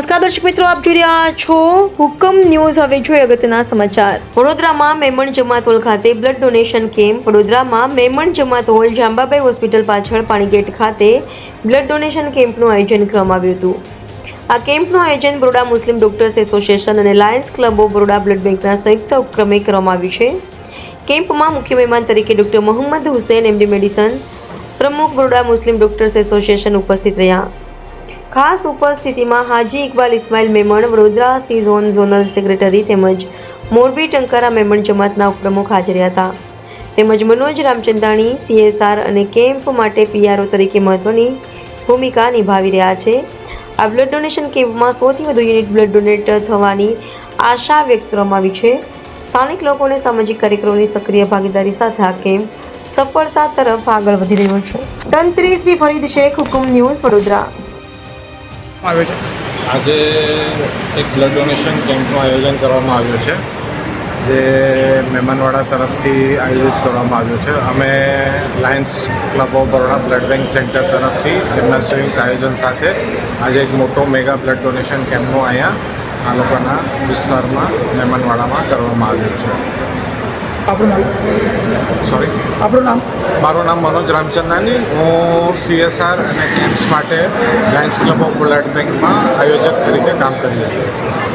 નમસ્કાર દર્શક મિત્રો, આપ જોઈ રહ્યા છો હુકમ ન્યૂઝ. હવે જોઈએ અગત્યના સમાચાર. વડોદરામાં મેમણ જમાત હોલ ખાતે બ્લડ ડોનેશન કેમ્પ. વડોદરામાં મેમણ જમાત હોલ જાંબાબાઈ હોસ્પિટલ પાછળ પાણીગેટ ખાતે બ્લડ ડોનેશન કેમ્પનું આયોજન કરવામાં આવ્યું હતું. આ કેમ્પનું આયોજન બરોડા મુસ્લિમ ડોક્ટર્સ એસોસિએશન અને Lions Club of Baroda blood બેંકના સંયુક્ત ઉપક્રમે કરવામાં આવ્યું છે. કેમ્પમાં મુખ્ય મહેમાન તરીકે doctor Mohammad Hussain, MD medicine પ્રમુખ બરોડા મુસ્લિમ ડોક્ટર્સ એસોસિએશન ઉપસ્થિત રહ્યા. ખાસ ઉપસ્થિતિમાં Haji Iqbal, Ismail Memon Vadodara C zone zonal secretary તેમજ મોરબી ટંકારા મેમણ જમાતના ઉપપ્રમુખ હાજર હતા. તેમજ મનોજ રામચંદાણી સીએસઆર અને કેમ્પ માટે પીઆરઓ તરીકે મહત્વની ભૂમિકા નિભાવી રહ્યા છે. આ બ્લડ ડોનેશન કેમ્પમાં સૌથી વધુ યુનિટ બ્લડ ડોનેટ થવાની આશા વ્યક્ત કરવામાં આવી છે. સ્થાનિક લોકોને સામાજિક કાર્યક્રમોની સક્રિય ભાગીદારી સાથે આ કેમ્પ સફળતા તરફ આગળ વધી રહ્યો છે. તંત્રી શ્રી ફરીદ શેખ હુકુમ ન્યૂઝ વડોદરા. આવ્યો છે? આજે એક બ્લડ ડોનેશન કેમ્પનું આયોજન કરવામાં આવ્યું છે જે મહેમાનવાડા તરફથી આયોજિત કરવામાં આવ્યું છે. અમે Lions Club of Baroda blood bank centre તરફથી તેમના સંયુક્ત આયોજન સાથે આજે એક મોટો મેગા બ્લડ ડોનેશન કેમ્પનું અહીંયા આ લોકોના વિસ્તારમાં મહેમાનવાડામાં કરવામાં આવ્યું છે. આપણું આપણું નામ? મારું નામ મનોજ રામચંદાની. હું સીએસઆર અને કેમ્પ્સ માટે લાયન્સ ક્લબ ઓફ બ્લડ બેંકમાં આયોજક તરીકે કામ કરી રહ્યો છું.